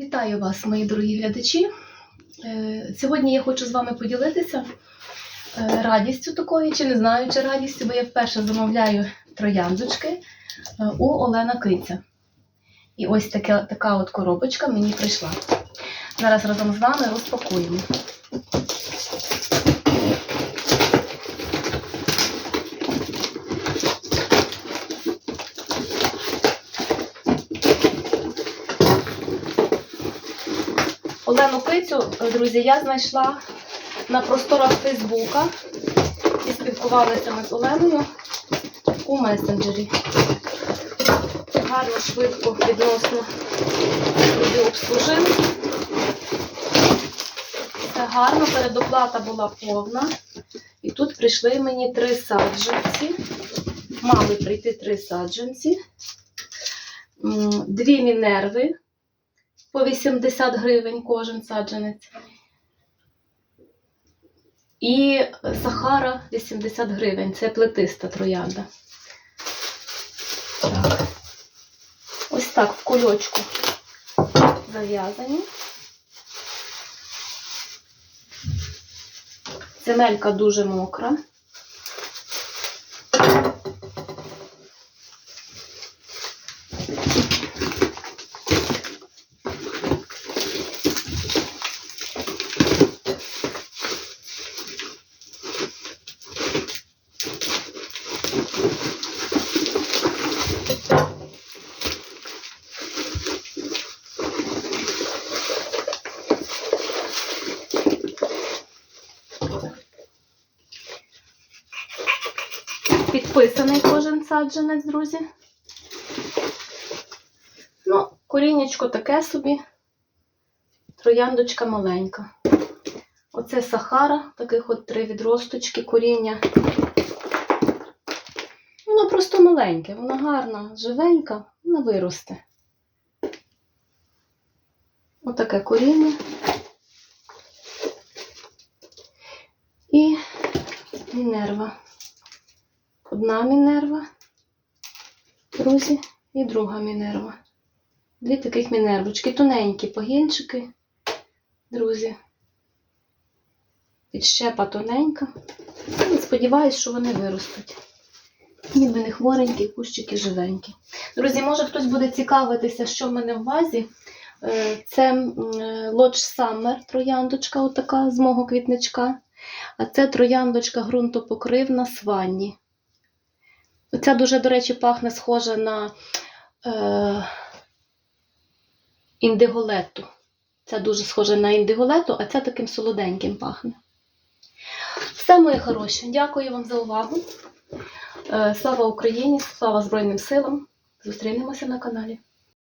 Вітаю вас, мої дорогі глядачі. Е, Сьогодні я хочу з вами поділитися е, радістю такою, чи не знаю, чи радістю, бо я вперше замовляю трояндочки е, у Олена Киця. І ось таке, така от коробочка мені прийшла. Зараз разом з вами розпакуємо. Олену Кицю, е, друзі, я знайшла на просторах Фейсбука і спілкувалися ми з Оленою у месенджері. Гарно, швидко, відносно люди обслужили. Все гарно, передоплата була повна. І тут прийшли мені три саджанці. Мали прийти три саджанці, дві мінерви по 80 гривень кожен саджанець. І Сахара 80 гривень. Це плетиста троянда. Так. Ось так в кульочку зав'язані. Земелька дуже мокра. Підписаний кожен саджанець, друзі. Ну, корінечко таке собі. Трояндочка маленька. Оце сахара, таких от три відросточки коріння. Воно просто маленьке, вона гарна, живенька, вона виросте. Отаке коріння. І мінерва. Одна мінерва, друзі, і друга мінерва. Дві таких мінервочки, тоненькі погінчики, друзі. Підщепа тоненька. І сподіваюсь, що вони виростуть. Ніби не хворенькі, кущики живенькі. Друзі, може хтось буде цікавитися, що в мене в вазі. Е, Це е, Lodge Summer трояндочка, отака з мого квітничка. А це трояндочка ґрунтопокривна сванні. Оця дуже, до речі, пахне схожа на е, індиголету. Ця дуже схожа на індиголету, а ця таким солоденьким пахне. Все, мої хороші, дякую вам за увагу. Е, слава Україні, слава Збройним силам. Зустрінемося на каналі.